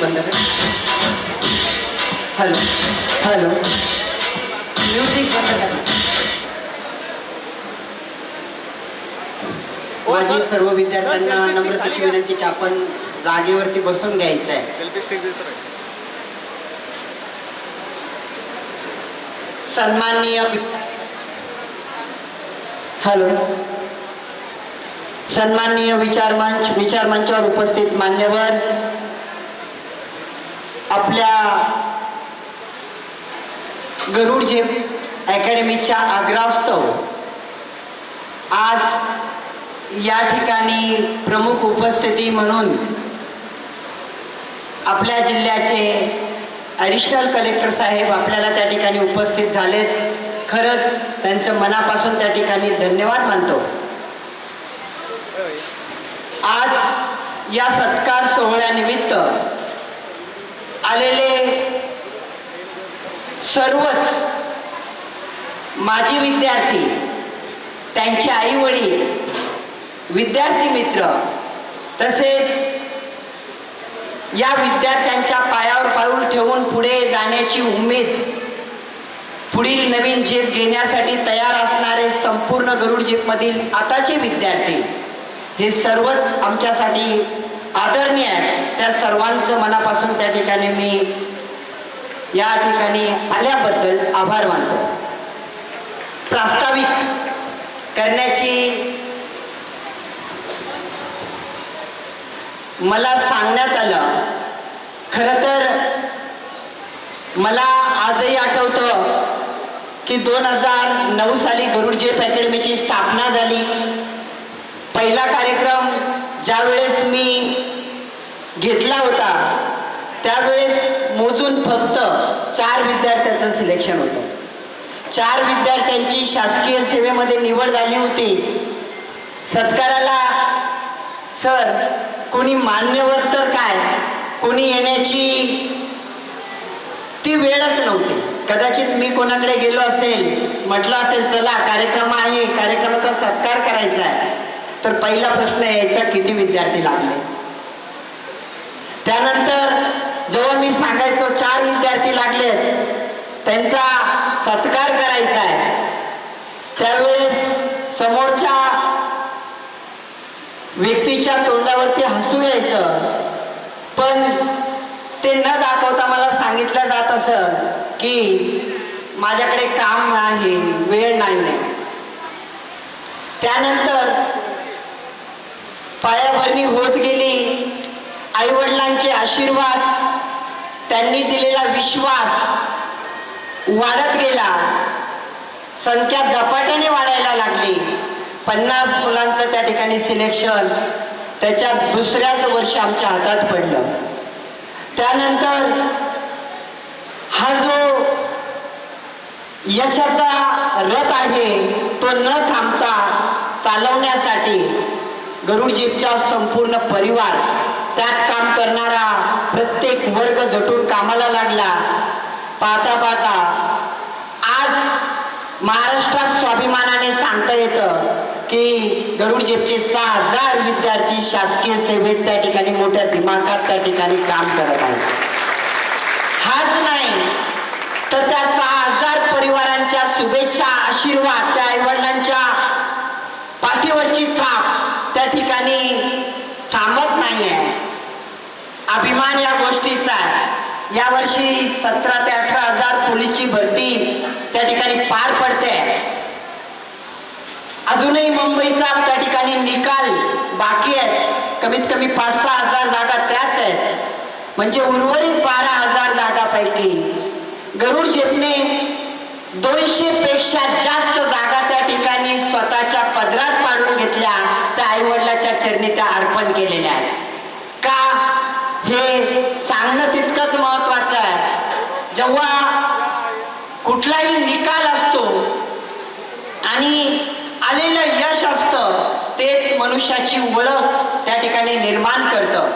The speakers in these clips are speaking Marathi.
बंद कर हॅलो हॅलो म्युझिक बंद कर माझी सर्व विद्यार्थ्यांना नम्रतेची विनंती की आपण जागेवरती बसून घ्यायचं आहे सन्माननीय हॅलो सन्माननीय विचारमंच विचारमंचावर उपस्थित मान्यवर आपल्या गरुड झेप अकॅडमीच्या आग्रहास्तव आज या ठिकाणी प्रमुख उपस्थिती म्हणून आपल्या जिल्ह्याचे ॲडिशनल कलेक्टर साहेब आपल्याला त्या ठिकाणी उपस्थित झालेत. खरंच त्यांचं मनापासून त्या ठिकाणी धन्यवाद मानतो. आज या सत्कार सोहळ्यानिमित्त आलेले सर्वच माजी विद्यार्थी त्यांचे आईवडील विद्यार्थी मित्र तसेच या विद्यार्थ्यांच्या पायावर पाऊल ठेवून पुढे जाण्याची उमेद पुढील नवीन झेप घेण्यासाठी तयार असणारे संपूर्ण गरुड झेपमधील आताचे विद्यार्थी हे सर्वच आमच्यासाठी आदरणीय आहेत. त्या सर्वांचं मनापासून त्या ठिकाणी मी या ठिकाणी आल्याबद्दल आभार मानतो. प्रास्ताविक करण्याची मला सांगण्यात आलं. खरं तर मला आजही आठवतं की दोन हजार नऊ साली गरुडजी अकॅडमीची स्थापना झाली. पहिला कार्यक्रम ज्यावेळेस मी घेतला होता त्यावेळेस मोजून फक्त चार विद्यार्थ्यांचं सिलेक्शन होतं. चार विद्यार्थ्यांची शासकीय सेवेमध्ये निवड झाली होती. सत्काराला सर कोणी मान्यवर तर काय? कोणी येण्याची ती वेळच नव्हती. कदाचित मी कोणाकडे गेलो असेल म्हटलं असेल चला कार्यक्रम आहे कार्यक्रमाचा सत्कार करायचा आहे. तर पहिला प्रश्न यायचा किती विद्यार्थी लागले? त्यानंतर जेव्हा मी सांगायचो चार विद्यार्थी लागलेत त्यांचा सत्कार करायचा आहे. त्यावेळेस समोरच्या व्यक्तीच्या तोंडावरती हसू यायचं. पण ते न दाखवता मला सांगितलं जात असं की माझ्याकडे काम नाही वेळ नाही त्यानंतर पायाभरणी होत गेली. आईवडिलांचे आशीर्वाद त्यांनी दिलेला विश्वास वाढत गेला. संख्या झपाट्याने वाढायला लागली. पन्नास मुलांचं त्या ठिकाणी सिलेक्शन त्याच्यात दुसऱ्याच वर्ष आमच्या हातात पडलं. त्यानंतर हा जो यशाचा रथ आहे तो न थांबता चालवण्यासाठी गरुडजीपचा संपूर्ण परिवार त्यात काम करणारा प्रत्येक वर्ग झटून कामाला लागला. पाहता पाहता आज महाराष्ट्रात स्वाभिमानाने सांगता येतं की गरुडजीपचे सहा हजार विद्यार्थी शासकीय सेवेत त्या ठिकाणी मोठ्या दिमाखात त्या ठिकाणी काम करत आहेत. हाच नाही तर त्या सहा हजार परिवारांच्या शुभेच्छा आशीर्वाद त्या आईवडिलांच्या पाठीवरची थाप त्या ठिकाणी थांबत नाहीये. अभिमान या गोष्टीचा आहे. यावर्षी सतरा ते अठरा हजार पोलीसची भरती त्या ठिकाणी पार पडते. अजूनही मुंबईचा त्या ठिकाणी निकाल बाकी आहेत. कमीत कमी पाच सहा हजार जागा त्याच आहेत. म्हणजे उर्वरित बारा हजार जागापैकी गरुड जेपने दोनशे पेक्षा जास्त जागा त्या ठिकाणी स्वतःच्या पदरात पाडून घेतल्या त्या आईवडिलाच्या चरणी त्या अर्पण केलेल्या आहेत. का? हे सांगणं तितकंच महत्वाचं आहे. जेव्हा कुठलाही निकाल असतो आणि आलेलं यश असतं तेच मनुष्याची ओळख त्या ठिकाणी निर्माण करतं.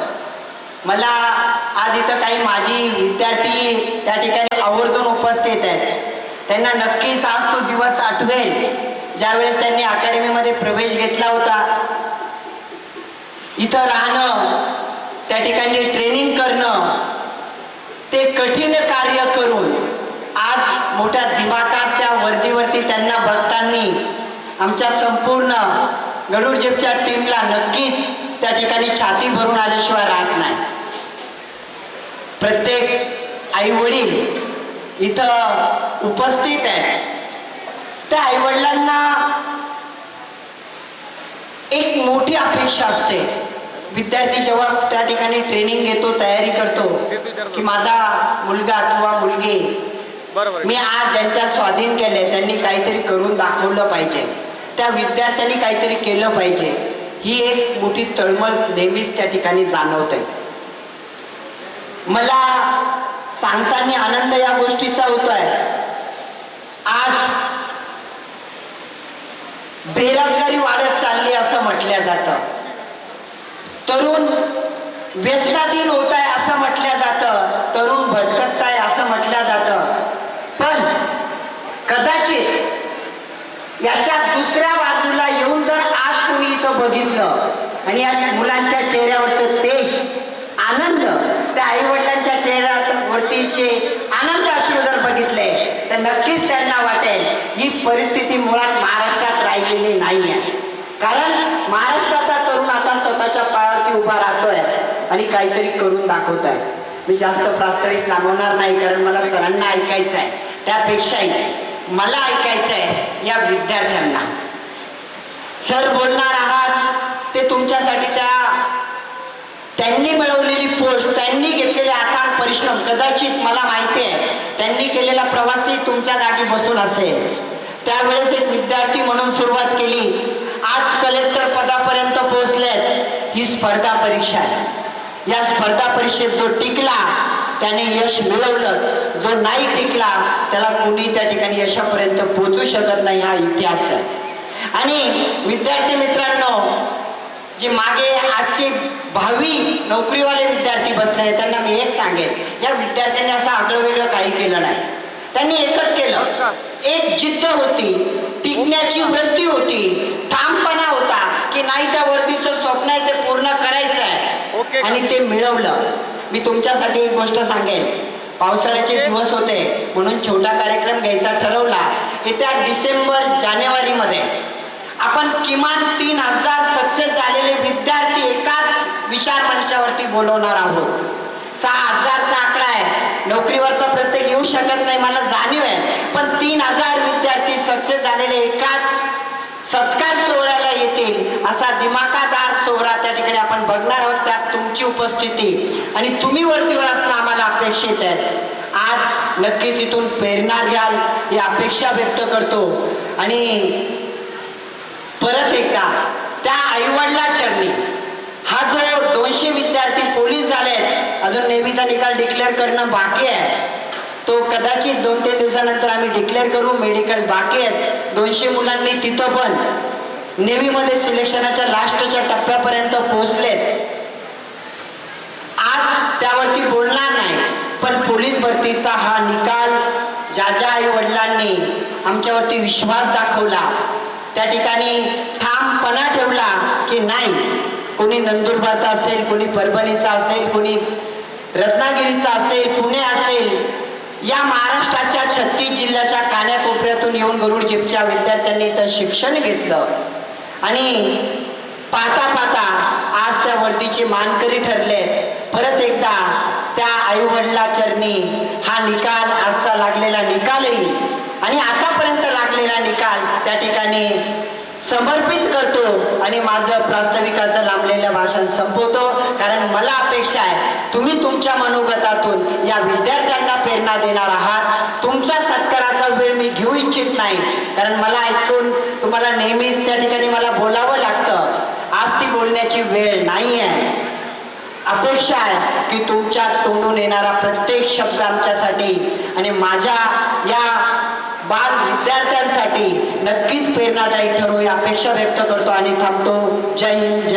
मला आज इथं काही माझी विद्यार्थी त्या ठिकाणी आवर्जून उपस्थित आहेत. त्यांना नक्कीच आज तो दिवस आठवेल. ज्यावेळेस त्यांनी अकॅडमीमध्ये प्रवेश घेतला होता. इथं राहणं त्या ठिकाणी ट्रेनिंग करणं ते कठीण कार्य करून आज मोठ्या दिमागात त्या वर्दीवरती त्यांना बघताना आमच्या संपूर्ण गरुड जेपच्या टीमला नक्कीच त्या ठिकाणी छाती भरून आल्याशिवाय राहत नाही. प्रत्येक आई वडील इथं उपस्थित आहे. त्या आईवडिलांना एक मोठी अपेक्षा असते. विद्यार्थी जेव्हा त्या ठिकाणी ट्रेनिंग घेतो तयारी करतो की माझा मुलगा किंवा मुलगी मी आज ज्यांच्या स्वाधीन केले त्यांनी काहीतरी करून दाखवलं पाहिजे. त्या विद्यार्थ्यांनी काहीतरी केलं पाहिजे. ही एक मोठी तळमळ नेहमीच त्या ठिकाणी जाणवते. मला सांगताना आनंद या गोष्टीचा होतोय. आज बेरोजगारी वाढत चालली असं म्हटलं जातं. तरुण व्यसनाधीन होत आहे असं म्हटलं जातं. तरुण भटकत आहे असं म्हटलं जातं. पण कदाचित याच्या दुसऱ्या बाजूला येऊन जर आज कोणी इथं बघितलं आणि या मुलांच्या चेहऱ्यावरचं तेज आनंद त्या आईवडिलांनी वडिलांच्या आनंद अश्रू जर बघितले तर नक्कीच त्यांना वाटेल. ही परिस्थिती मुळात महाराष्ट्रात राहिलेली नाही आहे कारण महाराष्ट्राचा तरुण आता स्वतःच्या पायावरती उभा राहतोय आणि काहीतरी करून दाखवत आहे मी जास्त प्रास्ताविक लांबवणार नाही कारण मला सरांना ऐकायचं आहे त्यापेक्षाही मला ऐकायचं आहे या विद्यार्थ्यांना. सर बोलणार आहात ते तुमच्यासाठी त्या त्यांनी मिळवलेली पोस्ट त्यांनी घेतलेले आकार परिश्रम कदाचित मला माहिती आहे त्यांनी केलेला प्रवासी तुमच्या जागी बसून असेल. त्यावेळेस एक विद्यार्थी म्हणून सुरुवात केली आज कलेक्टर पदापर्यंत पोहोचलेत ही स्पर्धा परीक्षा आहे. या स्पर्धा परीक्षेत जो टिकला त्याने यश मिळवलं. जो नाही टिकला त्याला कुणी त्या ठिकाणी यशापर्यंत पोहोचू शकत नाही हा इतिहास आहे. आणि विद्यार्थी मित्रांनो जे मागे आजचे भावी नोकरीवाले विद्यार्थी बसले आहेत त्यांना मी एक सांगेन. या विद्यार्थ्यांनी असं आगळं वेगळं काही केलं नाही. त्यांनी एकच केलं. एक जिद्द होती टिकण्याची वृत्ती होती ठामपणा होता की नाही त्या वर्दीचं स्वप्न आहे ते पूर्ण करायचं आहे. आणि ते मिळवलं. मी तुमच्यासाठी एक गोष्ट सांगेन. पावसाळ्याचे दिवस होते म्हणून छोटा कार्यक्रम घ्यायचा ठरवला. येत्या डिसेंबर जानेवारीमध्ये आपण किमान तीन हजार सक्सेस झालेले विद्यार्थी एकाच विचार मंचावरती बोलवणार आहोत. सहा हजारचा आकडा आहे. नोकरीवरचा प्रत्येक येऊ शकत नाही मला जाणीव आहे. पण तीन हजार विद्यार्थी सक्सेस झालेले एकाच सत्कार सोहळ्याला येतील असा दिमाकादार सोहळा त्या ठिकाणी आपण बघणार आहोत. त्यात तुमची उपस्थिती आणि तुम्ही वरतीवर असणं आम्हाला अपेक्षित आहे. आज नक्कीच इथून प्रेरणा घ्याल ही अपेक्षा व्यक्त करतो. आणि परत एकदा त्या आईवडला चरणी हा जो दोनशे विद्यार्थी पोलीस झाले अजून नेव्हीचा निकाल डिक्लेअर करणं बाकी आहे तो कदाचित दोन तीन दिवसानंतर आम्ही डिक्लेअर करू मेडिकल बाकी आहेत दोनशे मुलांनी तिथं पण नेव्हीमध्ये सिलेक्शनाच्या लास्टच्या टप्प्यापर्यंत पोहोचलेत. आज त्यावरती बोलणार नाही पण पोलीस भरतीचा हा निकाल ज्या ज्या आई वडिलांनी आमच्यावरती विश्वास दाखवला. त्या ठिकाणी ठामपणा ठेवला की नाही कोणी नंदुरबारचा असेल कोणी परभणीचा असेल कोणी रत्नागिरीचा असेल पुणे असेल या महाराष्ट्राच्या छत्तीस जिल्ह्याच्या कान्याकोपऱ्यातून येऊन गरुड जिपच्या विद्यार्थ्यांनी इथं शिक्षण घेतलं. आणि पाहता पाहता आज त्या वर्दीचे मानकरी ठरले परत एकदा त्या आईवडला चरणी हा निकाल आजचा लागलेला निकालही. आणि आतापर्यंत लागलेला निकाल त्या ठिकाणी समर्पित करतो आणि माझं प्रास्ताविकाचं लांबलेलं भाषण संपवतो. कारण मला अपेक्षा आहे तुम्ही तुमच्या मनोगतातून या विद्यार्थ्यांना प्रेरणा देणार आहात. तुमच्या सत्काराचा वेळ मी घेऊ इच्छित नाही. कारण मला ऐकून तुम्हाला नेहमीच त्या ठिकाणी मला बोलावं लागतं. आज ती बोलण्याची वेळ नाही आहे. अपेक्षा आहे की तुमच्या तोंडून येणारा प्रत्येक शब्द आमच्यासाठी आणि माझ्या या बाल विद्यार्थ्यांसाठी नक्कीच प्रेरणादायी ठरू ही अपेक्षा व्यक्त करतो आणि थांबतो. जय हिंद